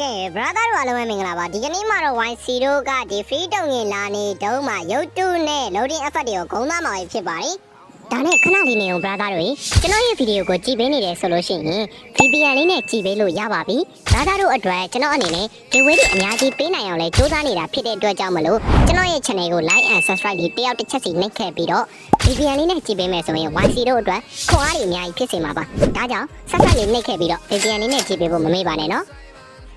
ကဲ brother တို့အားလုံးပဲမင်္ဂလာပါဒီကနေ့မှာတော့ YC တို့ကဒီ free တုံငင်လာနေတုံးမှာရုပ်တုနဲ့ loading effect တွေကိုဂုံးသားမှာပဲဖြစ်ပါတယ်ဒါနဲ့ခဏလေးနေအောင် brother တို့ရေကျွန်တော်ရဲ့ဗီဒီယိုကိုကြည့်ပေးနေတယ်ဆိုလို့ရှိရင် VPN လေးနဲ့ကြည့်ပေးလို့ရပါပြီ brother တို့အတွက်ကျွန်တော်အနေနဲ့ဒီဝေးတွေအများကြီးပေးနိုင်အောင်လဲစူးစမ်းနေတာဖြစ်တဲ့အတွက်ကြောင့်မလို့ကျွန်တော်ရဲ့ channel ကို like and subscribe လေးတယောက်တစ်ချက်စီနှိပ်ခဲ့ပြီးတော့ VPN လေးနဲ့ကြည့်ပေးမယ်ဆိုရင် YC တို့အတွက်ခွန်အားတွေအများကြီးဖြစ်စေမှာပါဒါကြောင့် subscribe လေးနှိပ်ခဲ့ပြီးတော့ VPN လေးနဲ့ကြည့်ပေးဖို့မမေ့ပါနဲ့နော်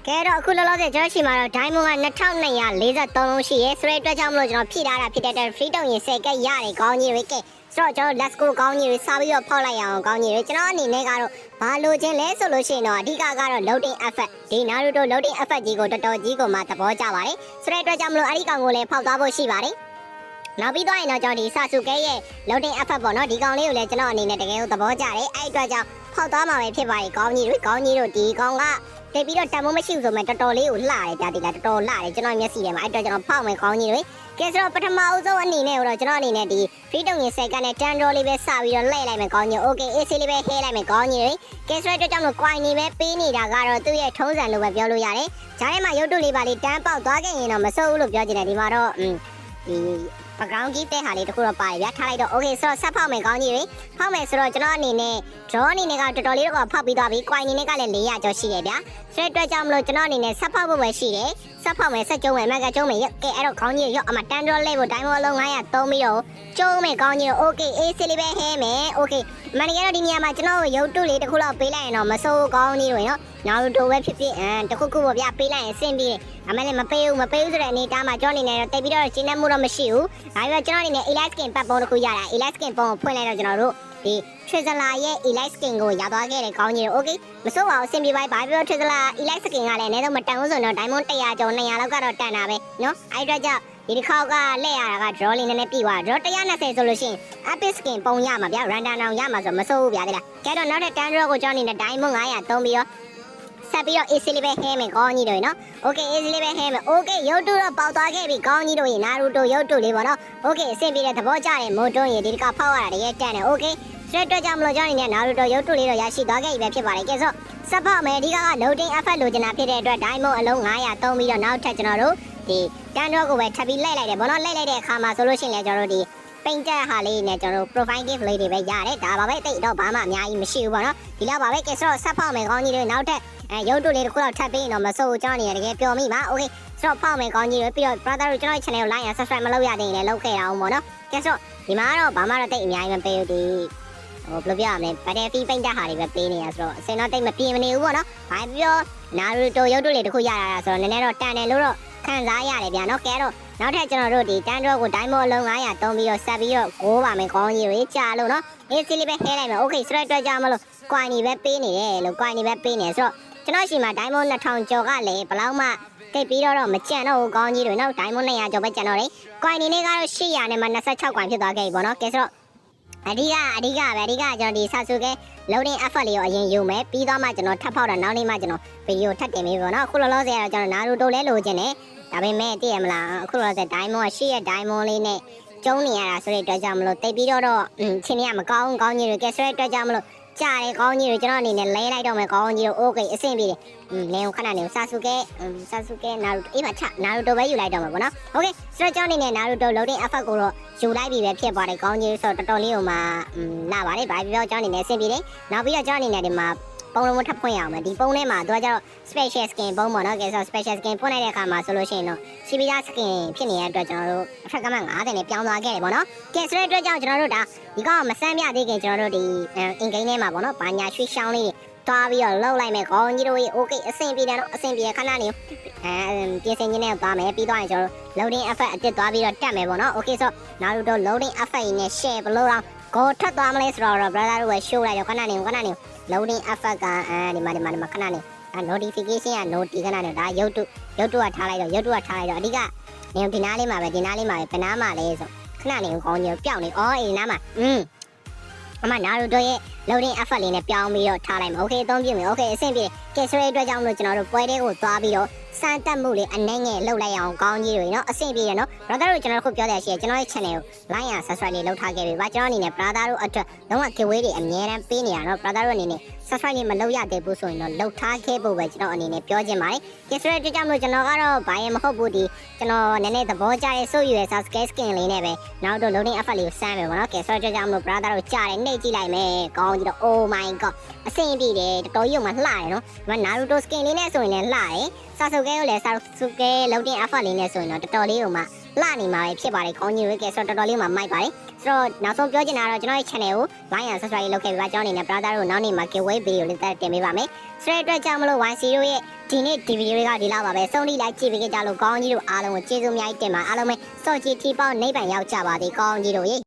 ကဲတော့အခုလောလောဆယ်ကျွန်တော်ရှိမှာတော့ diamond က2243လုံးရှိရဲဆိုတဲ့အတွက်ကြောင့်မလို့ကျွန်တော်ဖြည့်ထားတာဖြစ်တဲ့အတွက် free တုံရင်10ကက်ရတယ်ကောင်းကြီးတွေကဲဆိုတော့ကျွန်တော် let's go ကောင်းကြီးတွေစားပြီးတော့ဖောက်လိုက်ရအောင်ကောင်းကြီးတွေကျွန်တော်အနေနဲ့ကတော့ဘာလို့ခြင်းလဲဆိုလို့ရှိရင်တော့အဓိကကတော့ loading effect ဒီ Naruto loading effect ကြီးကိုတော်တော်ကြီးကိုမှသဘောကျပါတယ်ဆိုတဲ့အတွက်ကြောင့်မလို့အဲ့ဒီကောင်ကိုလည်းဖောက်သွားဖို့ရှိပါတယ်နောက်ပြီးတော့ရင်တော့ကျွန်တော်ဒီ Sasuke ရဲ့ loading effect ပေါ့နော်ဒီကောင်လေးကိုလည်းကျွန်တော်အနေနဲ့တကယ်ကိုသဘောကျတယ်အဲ့ဒီအတွက်ကြောင့်ဖောက်သွားမှာပဲဖြစ်ပါတယ်ကောင်းကြီးတွေကောင်းကြီးတို့ဒီကောင်က တိတ်ပြီးတော့တန်မိုးမရှိဘူးဆိုမဲ့တော်တော်လေးကိုလှတယ်ဗျာဒီလားတော်တော်လှတယ်ကျွန်တော်မျက်စိထဲမှာအဲ့တော့ကျွန်တော်ဖောက်မယ်ခေါင်းကြီးတွေကဲဆိုတော့ပထမအဦးဆုံးအနေနဲ့တော့ကျွန်တော်အနေနဲ့ဒီ free တုံရင်စက်ကနဲ့တန်တော်လေးပဲစပြီးတော့လှည့်လိုက်မယ်ခေါင်းကြီး okay AC လေးပဲဟဲလိုက်မယ်ခေါင်းကြီးတွေကဲဆိုတော့ကြောင့်လို့ coin နေပဲပေးနေတာကတော့သူ့ရဲ့ထုံးစံလိုပဲပြောလို့ရတယ်ဂျားထဲမှာရုပ်တုလေးပါလေးတန်းပေါက်သွားခဲ့ရင်တော့မစိုးဘူးလို့ပြောချင်တယ်ဒီမှာတော့อืมဒီ background ကြီးတဲ့ဟာလေးတခုတော့ပါတယ်ဗျာထားလိုက်တော့ okay ဆိုတော့ဆက်ဖောက်မယ်ခေါင်းကြီးတွေဖောက်မယ်ဆိုတော့ကျွန်တော်အနေနဲ့ draw အနေနဲ့ကတော်တော်လေးတော့ဖောက်ပြီးသွားပြီ coin အနေနဲ့ကလည်း400ကျော်ရှိတယ်ဗျာဆိုတဲ့အတွက်ကြောင့်မလို့ကျွန်တော်အနေနဲ့ဆက်ဖောက်ဖို့ပဲရှိတယ် ဆက်ဖောက်မယ်ဆက်ကျုံးမယ်မက်ကကျုံးမယ်ရကဲအဲ့တော့ခေါင်းကြီးရော့အမတန် draw လေးကို diamond လုံး900သုံးပြီးတော့ကျုံးမယ်ခေါင်းကြီးကို okay အေးစစ်လေးပဲဟဲမယ် okay မန်နေကတော့ဒီနေရာမှာကျွန်တော်ကိုရုပ်တုလေးတစ်ခုလောက်ပေးလိုက်ရင်တော့မစိုးကောင်းကြီးတွေနော်နောက်တော့ပဲဖြစ်ဖြစ်အမ်တစ်ခုခုပေါ့ဗျာပေးလိုက်ရင်အဆင်ပြေတယ်အမလည်းမပေးဘူးမပေးဘူးဆိုတဲ့အနေအထားမှာကျွန်တော်အနေနဲ့တော့တိတ်ပြီးတော့ရှင်းနေမှုတော့မရှိဘူးဒါပေမဲ့ကျွန်တော်အနေနဲ့ elite skin ပတ်ပုံတစ်ခုရတာ elite skin ပုံကိုဖွင့်လိုက်တော့ကျွန်တော်တို့ ဒီ Trizela ရဲ့ elite skin ကိုရသွားခဲ့တယ်ကောင်းကြီးတွေ okay မစိုးပါဘူးအဆင်ပြေပါဘာပြော Trizela elite skin ကလည်းအနည်းဆုံးမတန်ဘူးဆိုတော့ diamond 100ကျော်200လောက်ကတော့တန်တာပဲနော်အဲ့အတွက်ကြောင့်ဒီတစ်ခေါက်ကလှည့်ရတာက draw လေးနည်းနည်းပြီးသွား draw 120ဆိုလို့ရှိရင် epic skin ပုံရမှာဗျ random အောင်ရမှာဆိုမစိုးဘူးဗျာတဲ့လားကဲတော့နောက်ထပ် tan draw ကိုကျွန်တော်အနေနဲ့ diamond 900သုံးပြီးတော့ဆက်ပြီးတော့ easy လေးပဲဟဲမယ်ကောင်းကြီးတို့ရေနော် okay easy လေးပဲဟဲမယ် okay ရုပ်တုတော့ပေါက်သွားခဲ့ပြီကောင်းကြီးတို့ရေ naruto ရုပ်တုလေးပေါ့နော် okay အဆင်ပြေတဲ့သဘောကျတယ်မို့တွန်းရေဒီတစ်ခါဖောက်ရတာတကယ်တန်တယ် okay ဆွဲတွက်ကြမလို့ကျွန်တော်အနေနဲ့ naruto ရုပ်တုလေးတော့ရရှိသွားခဲ့ပြီပဲဖြစ်ပါတယ်ကဲဆိုစပ်ဖောက်မယ်အဓိကက loading effect လိုချင်တာဖြစ်တဲ့အတွက် diamond အလုံး900သုံးပြီးတော့နောက်ထပ်ကျွန်တော်တို့ဒီတန်တော့ကိုပဲထပ်ပြီးလိုက်လိုက်တယ်ဘောနော်လိုက်လိုက်တဲ့အခါမှာဆိုလို့ရှိရင်လည်းကျွန်တော်တို့ဒီပိန်တက်ဟာလေးနဲ့ကျွန်တော်တို့ profile gift လေးတွေပဲရတယ်ဒါပါပဲတိတ်တော့ဘာမှအများကြီးမရှိဘူးပေါ့နော်ဒီလောက်ပါပဲကဲဆိုတော့ဆက်ဖောက်မယ်ကောင်းကြီးတွေနောက်ထပ်အဲရုပ်တုလေးတစ်ခုတော့ထပ်ပြီးရင်တော့မစိုးဘူးကျွန်တော်အနေနဲ့တကယ်ပျော်မိပါ okay ဆိုတော့ဖောက်မယ်ကောင်းကြီးတွေပြီးတော့ brother တို့ကျွန်တော်ရဲ့ channel ကို like and subscribe မလုပ်ရသေးရင်လည်းလုပ်ခဲ့ရအောင်ပေါ့နော်ကဲဆိုဒီမှာတော့ဘာမှတော့တိတ်အများကြီးမပေးဘူးဒီ ဟိုဘယ်လိုပြောရမလဲ battlefield ပိန်တက်ဟာတွေပဲပေးနေရဆိုတော့အစင်တော့တိတ်မပြင်းမနေဘူးပေါ့နော်ဘာပြော naruto ရုပ်တုလေးတစ်ခုရတာဆိုတော့နည်းနည်းတော့တန်တယ်လို့တော့ခံစားရတယ်ဗျာနော်ကဲတော့နောက်ထပ်ကျွန်တော်တို့ဒီတန်တော့ကို diamond အလုံး900သုံးပြီးတော့ဆက်ပြီးတော့ကိုးပါမယ်ကောင်းကြီးတွေကြာလို့နော်အေးစီလေးပဲဟဲလိုက်မယ် okay ဆိုတော့အတွက်ကြောင့်မလို့ coin တွေပဲပေးနေတယ်လို့ coin တွေပဲပေးနေဆိုတော့ကျွန်တော်ရှိမှာ diamond 2000ကျော်ကလည်းဘယ်လောက်မှတိတ်ပြီးတော့တော့မကြံတော့ဘူးကောင်းကြီးတွေနော် diamond 200ကျော်ပဲကြံတော့တယ် coin တွေနဲ့ကတော့800နဲ့မှ26 coin ဖြစ်သွားခဲ့ပြီပေါ့နော်ကဲဆိုတော့ အဓိကအဓိကပဲအဓိကကျွန်တော်ဒီ Sasuke loading effort လေးကိုအရင်ယူမယ်ပြီးတော့မှကျွန်တော်ထပ်ဖောက်တာနောက်နေ့မှကျွန်တော်ဗီဒီယိုထပ်တင်ပေးပေါ့နော်အခုလောလောဆယ်ကတော့ကျွန်တော် Naruto လဲလိုချင်တယ်ဒါပေမဲ့သိရမလားအခုလောလောဆယ် diamond ရှိရဲ့ diamond လေးနဲ့ကျုံနေရတာဆိုတဲ့အတွက်ကြောင့်မလို့တိတ်ပြီးတော့တော့ချင်းရမကောင်းကောင်းကြီးတွေကဲဆိုတဲ့အတွက်ကြောင့်မလို့ ကြားတယ်ကောင်းကြီးတွေကျွန်တော်အနေနဲ့လဲလိုက်တော့မယ်ကောင်းကြီးတို့ okay အဆင်ပြေတယ်လင်းခဏနေဆာဆူကဲဆာဆူကဲနာရူအေးပါချနာရူတိုပဲယူလိုက်တော့မှာပေါ့နော် okay ဆိုတော့ကျွန်တော်အနေနဲ့နာရူတို loading effect ကိုတော့ယူလိုက်ပြီပဲဖြစ်ပါတယ်ကောင်းကြီးဆိုတော့တော်တော်လေးဟိုမှာလာပါတယ်ဘာပြောကျွန်တော်အနေနဲ့အဆင်ပြေတယ်နောက်ပြီးတော့ကျွန်တော်အနေနဲ့ဒီမှာ ပုံလုံးထပ်ဖွင့်ရအောင်မယ်ဒီပုံထဲမှာသူကကျတော့ special skin ပုံပေါ့နော်ကဲဆို special skin ဖွင့်လိုက်တဲ့အခါမှာဆိုလို့ရှိရင်တော့ CBR skin ဖြစ်နေတဲ့အတွက်ကျွန်တော်တို့အထက်ကမှ90နဲ့ပြောင်းသွားခဲ့တယ်ပေါ့နော်ကဲဆိုတဲ့အတွက်ကြောင့်ကျွန်တော်တို့ဒါဒီကောင်မဆန်းပြသေးခင်ကျွန်တော်တို့ဒီ in game ထဲမှာပေါ့နော်ဘာညာရွှေရှောင်းလေးတွားပြီးတော့လှုပ်လိုက်မယ်ခေါင်းကြီးတို့ကြီး okay အဆင်ပြေတယ်နော်အဆင်ပြေခဏနေအဲပြင်ဆင်ခြင်းနဲ့သွားမယ်ပြီးသွားရင်ကျွန်တော်တို့ loading effect အတစ်သွားပြီးတော့တက်မယ်ပေါ့နော် okay ဆို Naruto loading effect နဲ့ share ဘလို့တော့ကိုထပ်သွားမလဲဆိုတော့ brother တို့ပဲ show လိုက်တော့ခဏနေခဏနေ loading effect ကအဲဒီမှာဒီမှာဒီမှာခဏနေ notification က note ဒီခဏနေဒါရုပ်တုရုပ်တုကထားလိုက်တော့ရုပ်တုကထားလိုက်တော့အဓိကနေဒီနားလေးမှာပဲဒီနားလေးမှာပဲဘယ်နားမှာလဲဆိုခဏနေခေါင်းကြီးပျောက်နေအော်အေးနားမှာอืมအမနာရူတိုရဲ့ loading effort လေးနဲ့ပြောင်းပြီးတော့ထားလိုက်မယ် okay အသုံးပြုမယ် okay အဆင်ပြေကဲဆိုတဲ့အတွက်ကြောင့်မလို့ကျွန်တော်တို့ပွဲတဲကိုသွားပြီးတော့စံတက်မှုလေးအနှိမ့်ငယ်လှုပ်လိုက်အောင်ကောင်းကြီးတွေနော်အဆင်ပြေရနော် brother တို့ကျွန်တော်တို့ခုပြောတဲ့အရှိရကျွန်တော်ရဲ့ channel ကို like ရ subscribe လေးလုပ်ထားခဲ့ပြီပါကျွန်တော်အနေနဲ့ brother တို့အတွက်လုံးဝ giveaway တွေအများတန်းပေးနေရနော် brother တို့အနေနဲ့ subscribe လေးမလုပ်ရသေးဘူးဆိုရင်တော့လုပ်ထားခဲ့ဖို့ပဲကျွန်တော်အနေနဲ့ပြောချင်ပါတယ်ကဲဆိုတဲ့အတွက်ကြောင့်မလို့ကျွန်တော်ကတော့ဘာရင်မဟုတ်ဘူးဒီကျွန်တော်နည်းနည်းသဘောကျတဲ့စုပ်ယူရဲ့ subscribe skin လေးနဲ့ပဲနောက်တော့ loading effort လေးကိုစမ်းမယ်ပေါ့နော်ကဲဆိုတဲ့အတွက်ကြောင့်မလို့ brother တို့ကြားတယ်နှိပ်ကြည့်လိုက်မယ်ကောင်းကြည့်တော့ oh my god အဆင်ပြေတယ်တော်တော်ကြီးမှလှတယ်နော်ဒီမှာ Naruto skin လေးနဲ့ဆိုရင်လည်းလှတယ်စာစုကဲကိုလည်းစာစုကဲ loading effect လေးနဲ့ဆိုရင်တော့တော်တော်လေးဟိုမှာလှနေမှာပဲဖြစ်ပါတယ်ကောင်းကြီးတွေကဲဆိုတော့တော်တော်လေးမှမိုက်ပါတယ်ဆိုတော့နောက်ဆုံးပြောချင်တာကတော့ကျွန်တော်ရဲ့ channel ကို like and subscribe လုပ်ခဲ့ပြီးပါကျွန်တော်အနေနဲ့ brother တို့နောက်နေ့မှာ giveaway video လေးတက်တင်ပေးပါမယ်ဆိုတဲ့အတွက်ကြောင့်မလို့ YC တို့ရဲ့ဒီနေ့ဒီဗီဒီယိုလေးကဒီလောက်ပါပဲဆုံးထိလိုက်ကြည့်ပေးကြလို့ကောင်းကြီးတို့အားလုံးကိုကျေးဇူးအများကြီးတင်ပါအားလုံးပဲစော့ကြည့်ထီပေါက်နိဗ္ဗာန်ရောက်ကြပါသေးကောင်းကြီးတို့ရေ